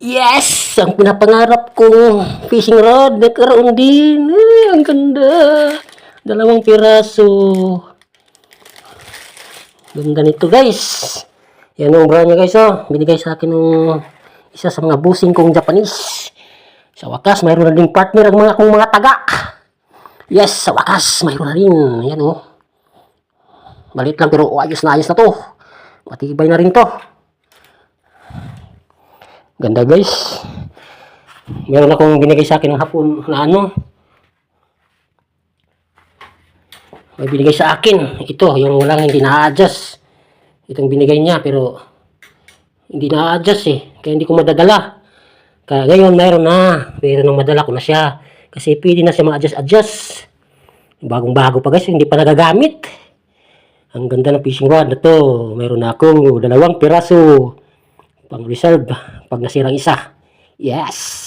Yes! Ang pinapangarap kong fishing rod, nagkaroon din. Ay, ang ganda. Dalawang piraso. Ganda nito guys. Yan ang brand niya guys oh. Binigay sa akin ng isa sa mga busing kong Japanese. Sa wakas, mayroon na din partner ang mga kong mga taga. Yes, sa wakas, mayroon na rin. Yan oh. Malit lang pero ayos na ayos na to. Matibay na rin to. Ganda guys. Meron akong binigay sa akin ng hapon na ano. May binigay sa akin. Ito, yung walang hindi na-adjust. Itong binigay niya pero hindi na-adjust eh. Kaya hindi ko madadala. Kaya ngayon mayroon na. Pero nung madala ko na siya. Kasi pwede na siya ma-adjust-adjust. Bagong bago pa guys, hindi pa nagagamit. Ang ganda ng fishing rod na to. Mayroon na ako dalawang piraso pang reserve pag nasirang isa. Yes!